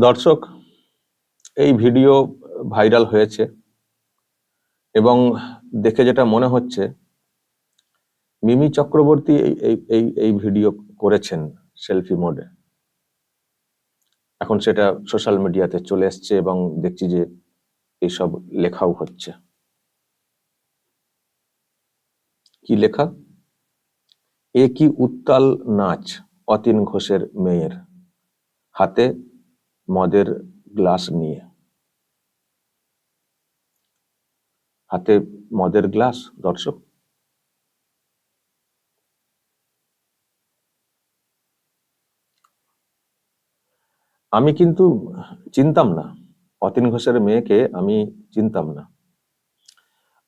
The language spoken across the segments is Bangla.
দর্শক, এই ভিডিও ভাইরাল হয়েছে এবং দেখে যেটা মনে হচ্ছে, মিমি চক্রবর্তী এই- এই এই ভিডিও করেছেন সেলফি মোডে। এখন সেটা সোশ্যাল মিডিয়াতে চলে এসছে এবং দেখছি যে এইসব লেখাও হচ্ছে। কি লেখা? এ কি উত্তাল নাচ, অতীন ঘোষের মেয়ের। হাতে মদের গ্লাস নিয়ে। হাতে মদের গ্লাস, দর্শক। আমি কিন্তু চিনতাম না, অতীন ঘোষের মেয়েকে আমি চিনতাম না।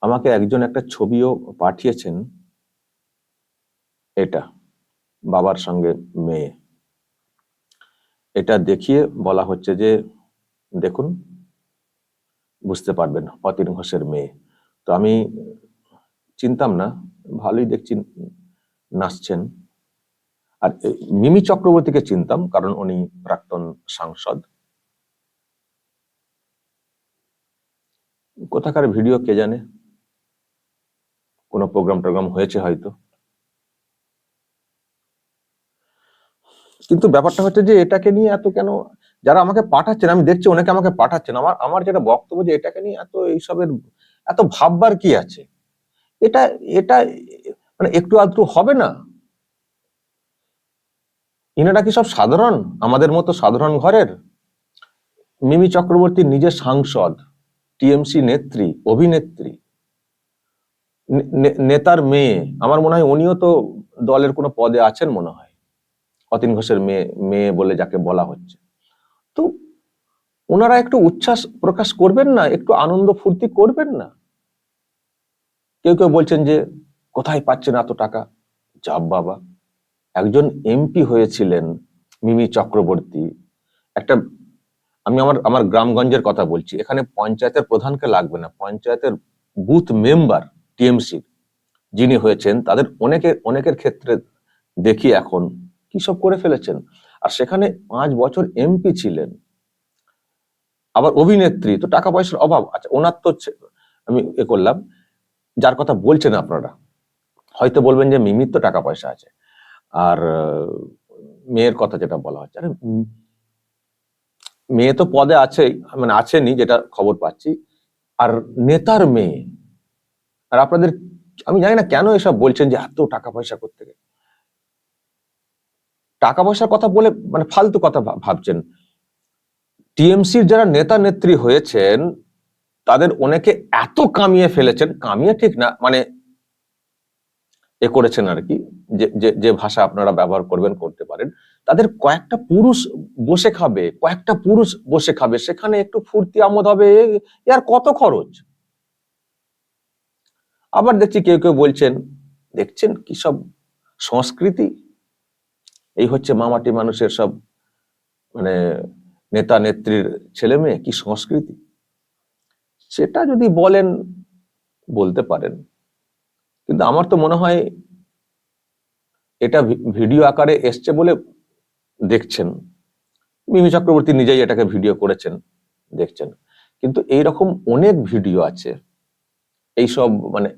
আমাকে একজন একটা ছবিও পাঠিয়েছেন, এটা, বাবার সঙ্গে মেয়ে। এটা দেখিয়ে বলা হচ্ছে যে, দেখুন, বুঝতে পারবেন অতীন ঘোষের মেয়ে। তো আমি চিনতাম না, ভালোই দেখছি, নাচছেন। আর মিমি চক্রবর্তীকে চিনতাম, কারণ উনি প্রাক্তন সাংসদ। কোথাকার ভিডিও, কে জানে? কোনো প্রোগ্রাম টোগ্রাম হয়েছে হয়তো। কিন্তু ব্যাপারটা হচ্ছে যে এটাকে নিয়ে এত কেন, যারা আমাকে পাঠাচ্ছেন, আমি দেখছি অনেকে আমাকে পাঠাচ্ছেন, আমার আমার যেটা বক্তব্য যে এটাকে নিয়ে এত এইসবের, এত ভাববার কি আছে? এটা এটা মানে একটু আধটু হবে না? ইনারা কি সব সাধারণ? আমাদের মতো সাধারণ ঘরের? মিমি চক্রবর্তী নিজে সাংসদ, টিএমসি নেত্রী, অভিনেত্রী নেতার মেয়ে, আমার মনে হয় উনিও তো দলের কোনো পদে আছেন মনে হয়। অতীন ঘোষের মেয়ে মেয়ে বলে যাকে বলা হচ্ছে। তো ওনারা একটু উচ্ছ্বাস প্রকাশ করবেন না? একটু আনন্দ ফুর্তি করবেন না? কেউ কেউ বলছেন যে, কোথায় পাচ্ছেন এত টাকা? যাব বাবা, একজন এমপি হয়েছিলেন মিমি চক্রবর্তী। একটা, আমি আমার আমার গ্রামগঞ্জের কথা বলছি। এখানে পঞ্চায়েতের প্রধানকে লাগবে না। পঞ্চায়েতের বুথ মেম্বার, টিএমসির যিনি হয়েছেন, তাদের অনেকের অনেকের ক্ষেত্রে দেখি এখন কি সব করে ফেলেছেন? আর সেখানে পাঁচ বছর এমপি ছিলেন। আবার অভিনেত্রী, তো টাকা পয়সার অভাব। আচ্ছা ওনার তো আমি এ করলাম। যার কথা বলছেন আপনারা, হয়তো বলবেন যে মিমির তো টাকা পয়সা আছে। আর মেয়ের কথা যেটা বলা হচ্ছে। আরে মেয়ে তো পদে আছেই মানে আছেনি যেটা খবর পাচ্ছি। আর নেতার মেয়ে, আর আপনাদের, আমি জানি না কেন এসব বলছেন যে এত টাকা পয়সা করতে গেলে। টাকা পয়সার কথা বলে মানে ফালতু কথা ভাবছেন। টিএমসির যারা নেতা নেত্রী হয়েছেন, তাদের অনেকে এত কামিয়ে ফেলেছেন, কামিয়ে ঠিক না মানে এ করেছেন আর কি, যে যে ভাষা আপনারা ব্যবহার করবেন, করতে পারেন। তাদের কয়েকটা পুরুষ বসে খাবে, কয়েকটা পুরুষ বসে খাবে, সেখানে একটু ফুর্তি আমোদ হবে আর কত খরচ? আবার দেখছি কেউ কেউ বলছেন, দেখছেন কি সব সংস্কৃতি? এই হচ্ছে মামাটি মানুষের সব মানে নেতা নেত্রীর ছেলে মেয়ে, কি সংস্কৃতি? সেটা যদি বলেন, বলতে পারেন। কিন্তু আমার তো মনে হয়, এটা ভিডিও আকারে এসছে বলে দেখছেন। মিমি চক্রবর্তী নিজেই এটাকে ভিডিও করেছেন, দেখছেন। কিন্তু এইরকম অনেক ভিডিও আছে, এইসব মানে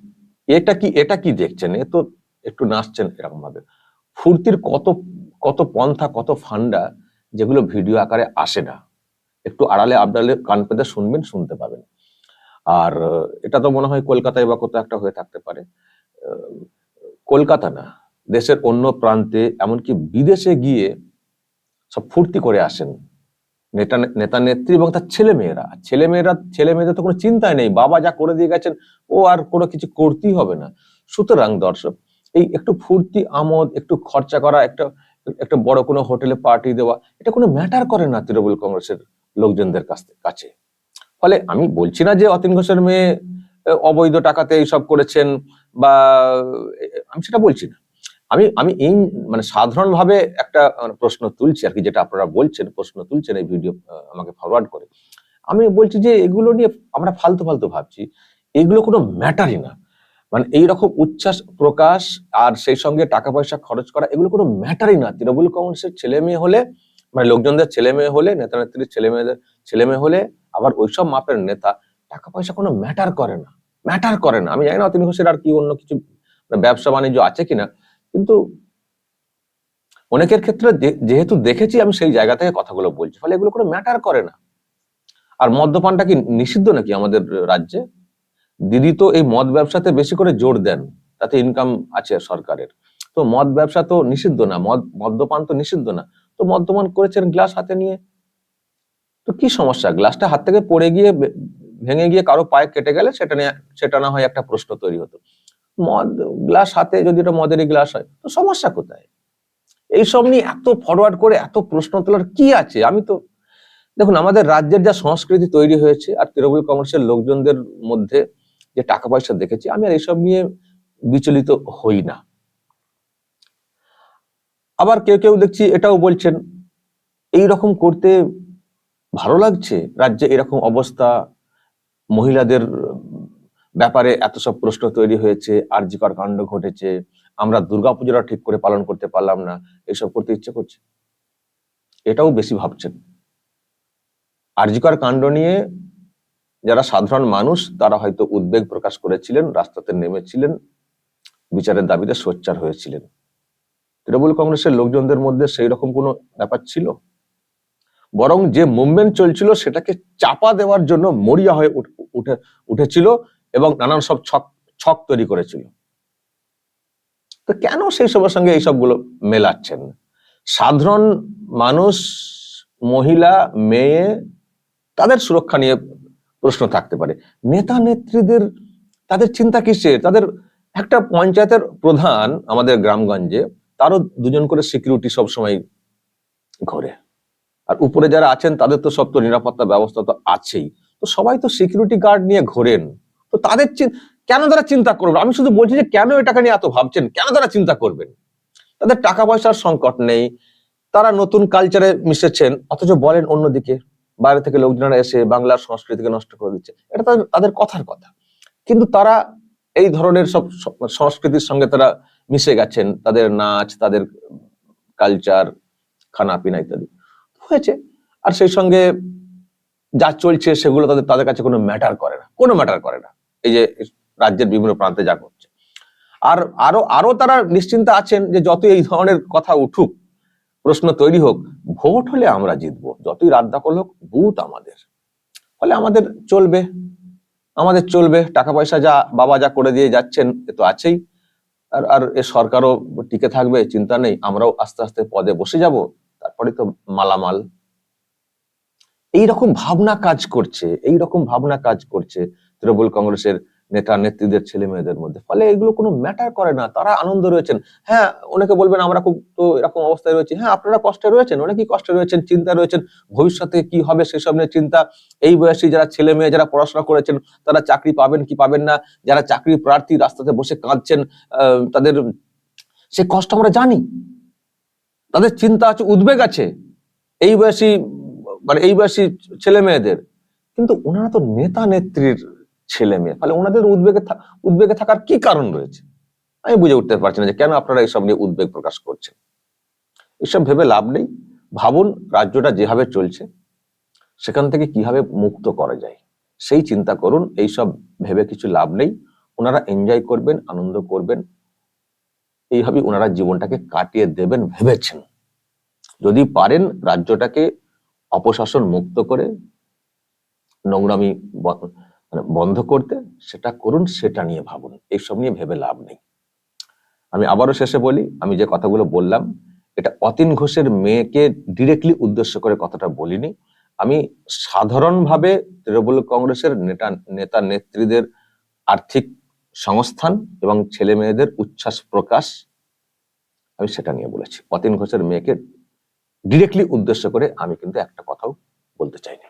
এটা কি এটা কি দেখছেন? এ তো একটু নাচছেন এরকম ভাবে। ফুর্তির কত কত পন্থা, কত ফান্ডা যেগুলো ভিডিও আকারে আসে না। একটু আড়ালে, আবডালে কান পেতে শুনবেন, শুনতে পাবেন। আর এটা তো মনে হয় কলকাতায় বা কোথাও একটা হয়ে থাকতে পারে। কলকাতা না, দেশের অন্য প্রান্তে এমনকি বিদেশে গিয়ে সব ফুর্তি করে আসেন নেতা নেতা নেত্রী এবং তার ছেলে মেয়েরা ছেলে মেয়েরা ছেলে মেয়েদের তো কোনো চিন্তাই নেই, বাবা যা করে দিয়ে গেছেন, ও আর কোনো কিছু করতেই হবে না। সুতরাং দর্শক এই একটু ফুর্তি, আমোদ, একটু খরচা করা, একটা একটা বড় কোনো হোটেলে পার্টি দেওয়া, এটা কোনো ম্যাটার করে না তৃণমূল কংগ্রেসের লোকজনদের কাছ ফলে আমি বলছি না যে অতীন ঘোষের মেয়ে অবৈধ টাকাতে এইসব করেছেন বা আমি সেটা বলছি না। আমি আমি এই মানে সাধারণভাবে একটা প্রশ্ন তুলছি আর কি, যেটা আপনারা বলছেন, প্রশ্ন তুলছেন এই ভিডিও আমাকে ফরওয়ার্ড করে। আমি বলছি যে এগুলো নিয়ে আমরা ফালতু ফালতু ভাবছি, এগুলো কোনো ম্যাটারই না। মানে এইরকম উচ্ছ্বাস, প্রকাশ আর সেই সঙ্গে টাকা পয়সা খরচ করা, এগুলো কোনো ম্যাটারই না। তৃণমূল কংগ্রেসের ছেলে মেয়ে হলে মানে লোকজনদের ছেলে মেয়ে হলে, নেতা নেত্রীর ছেলে মেয়েদের ছেলে মেয়ে হলে, আবার ওইসব মাপের নেতা, টাকা পয়সা কোনো ম্যাটার করে না। ম্যাটার করে না। আমি জানি না অতীন ঘোষের আর কি অন্য কিছু মানে ব্যবসা বাণিজ্য আছে কিনা, কিন্তু অনেকের ক্ষেত্রে যেহেতু দেখেছি, আমি সেই জায়গা থেকে কথাগুলো বলছি। ফলে এগুলো কোনো ম্যাটার করে না। আর মদ্যপানটা কি নিষিদ্ধ নাকি আমাদের রাজ্যে? দিদি তো এই মদ ব্যবসাতে বেশি করে জোর দেন, তাতে ইনকাম আছে সরকারের। তো মদ ব্যবসা তো নিষিদ্ধ না, মদ, মদ্যপান তো নিষিদ্ধ না। তো মদ্যপান করেছেন গ্লাস হাতে নিয়ে। তো কি সমস্যা? গ্লাসটা হাত থেকে পড়ে গিয়ে ভেঙে গিয়ে কারও পায়ে কেটে গেলে সেটা নিয়ে, সেটা না হয় একটা প্রশ্ন তৈরি হতো। মদ, গ্লাস হাতে যদি এটা মদেরই গ্লাস হয়, তো সমস্যা কোথায়? এইসব নিয়ে এত ফরওয়ার্ড করে, এত প্রশ্ন তোলার কি আছে? আমি তো, দেখুন, আমাদের রাজ্যের যা সংস্কৃতি তৈরি হয়েছে, আর তৃণমূল কংগ্রেসের লোকজনদের মধ্যে যে টাকা পয়সা দেখেছি, আমি আর এইসব নিয়ে বিচলিত হই না। আবার কেউ কেউ দেখছি এটাও বলছেন, এই রকম করতে ভালো লাগছে? রাজ্যে এরকম অবস্থা, মহিলাদের ব্যাপারে এত সব প্রশ্ন তৈরি হয়েছে আর্যিকর কাণ্ড ঘটেছে, আমরা দুর্গাপুজোটা ঠিক করে পালন করতে পারলাম না, এসব করতে ইচ্ছে করছে। এটাও বেশি ভাবছেন। আর্যিকর কাণ্ড নিয়ে যারা সাধারণ মানুষ, তারা হয়তো উদ্বেগ প্রকাশ করেছিলেন, রাস্তাতে নেমেছিলেন, বিচারের দাবিতে সোচ্চার হয়েছিলেন। তৃণমূল কংগ্রেসের লোকজনদের মধ্যে সেই রকম কোনো ব্যাপার ছিল? বরং যে মুভমেন্ট চলছিল, সেটাকে চাপা দেওয়ার জন্য মরিয়া হয়ে উঠ- উঠে, উঠেছিল এবং নানান সব ছক ছক তৈরি করেছিল। তো কেন সেই সবের সঙ্গে এই সবগুলো মেলাচ্ছেন? সাধারণ মানুষ, মহিলা, মেয়ে, তাদের সুরক্ষা নিয়ে প্রশ্ন থাকতে পারে। নেতা নেত্রীদের, তাদের চিন্তা কিসের? তাদের একটা পঞ্চায়েতের প্রধান আমাদের গ্রামগঞ্জে, তারও দুজন করে সিকিউরিটি সব সময় ঘরে। আর উপরে যারা আছেন, তাদের তো সব তো নিরাপত্তা ব্যবস্থা তো আছেই। তো সবাই তো সিকিউরিটি গার্ড নিয়ে ঘোরেন। তো তাদের কেন তারা চিন্তা করবেন আমি শুধু বলছি যে কেন এটাকে নিয়ে এত ভাবছেন? কেন তারা চিন্তা করবেন? তাদের টাকা পয়সার সংকট নেই। তারা নতুন কালচারে মিশেছেন, অথচ বলেন অন্যদিকে। বাইরে থেকে লোকজনেরা এসে বাংলার সংস্কৃতিকে নষ্ট করে দিচ্ছে। এটা তাদের কথার কথা। কিন্তু তারা এই ধরনের সব সব সংস্কৃতির সঙ্গে তারা মিশে গেছেন। তাদের নাচ, তাদের কালচার খানা পিনা ইত্যাদি। হয়েছে। আর সেই সঙ্গে যা চলছে সেগুলো তাদের তাদের কাছে কোনো ম্যাটার করে না। কোনো ম্যাটার করে না। এই যে রাজ্যের বিভিন্ন প্রান্তে যা করছে আর আরও আরও তারা নিশ্চিন্ত আছেন যে যত এই ধরনের কথা উঠুক প্রশ্ন তৈরি হোক, ভোট হলে আমরা জিতবো। যতই রাত দখল হোক, বুথ আমাদের। ফলে আমাদের চলবে। আমাদের চলবে। টাকা পয়সা যা বাবা যা করে দিয়ে যাচ্ছেন, এ তো আছেই। আর আর এ সরকারও টিকে থাকবে, চিন্তা নেই। আমরাও আস্তে আস্তে পদে বসে যাব। তারপরে তো মালামাল। এই রকম ভাবনা কাজ করছে। এই রকম ভাবনা কাজ করছে তৃণমূল কংগ্রেসের নেতা নেত্রীদের, ছেলে মেয়েদের মধ্যে। ফলে এগুলো কোনো ম্যাটার করে না, তারা আনন্দ রয়েছেন। হ্যাঁ অনেকে বলবেন আমরা খুব তো এরকম অবস্থায় রয়েছি। হ্যাঁ আপনারা কষ্টে রয়েছেন, অনেকেই কষ্টে রয়েছেন চিন্তা রয়েছেন, ভবিষ্যতে কি হবে সেসব নিয়ে চিন্তা। এই বয়সী যারা ছেলে মেয়ে, যারা পড়াশোনা করেছেন, তারা চাকরি পাবেন কি পাবেন না? যারা চাকরি প্রার্থী রাস্তাতে বসে কাঁদছেন তাদের সে কষ্ট আমরা জানি। তাদের চিন্তা আছে, উদ্বেগ আছে। এই বয়সী মানে এই বয়সী ছেলে মেয়েদের। কিন্তু ওনারা তো নেতা নেত্রীর ছেলে মেয়ে। ফলে ওনাদের উদ্বেগে উদ্বেগে থাকার কি কারণ রয়েছে? আমি বুঝে উঠতে পারছি না যে কেন আপনারা এইসব নিয়ে উদ্বেগ প্রকাশ করছেন। এসব ভেবে লাভ নেই। ভাবুন, রাজ্যটা যেভাবে চলছে, সেখান থেকে কীভাবে মুক্ত করা যায়। সেই চিন্তা করুন, এইসব ভেবে কিছু লাভ নেই। ওনারা এনজয় করবেন, আনন্দ করবেন। এইভাবে ওনারা জীবনটাকে কাটিয়ে দেবেন ভেবেছেন। যদি পারেন রাজ্যটাকে অপশাসন মুক্ত করে, নোংরামি মানে বন্ধ করতে সেটা করুন, সেটা নিয়ে ভাবুন। এইসব নিয়ে ভেবে লাভ নেই। আমি আবারও শেষে বলি, আমি যে কথাগুলো বললাম, এটা অতীন ঘোষের মেয়েকে ডিরেক্টলি উদ্দেশ্য করে কথাটা বলিনি। আমি সাধারণভাবে তৃণমূল কংগ্রেসের নেতা নেতা নেত্রীদের আর্থিক সংস্থান এবং ছেলে মেয়েদের উচ্ছ্বাস প্রকাশ, আমি সেটা নিয়ে বলেছি। অতীন ঘোষের মেয়েকে ডিরেক্টলি উদ্দেশ্য করে আমি কিন্তু একটা কথাও বলতে চাইনি।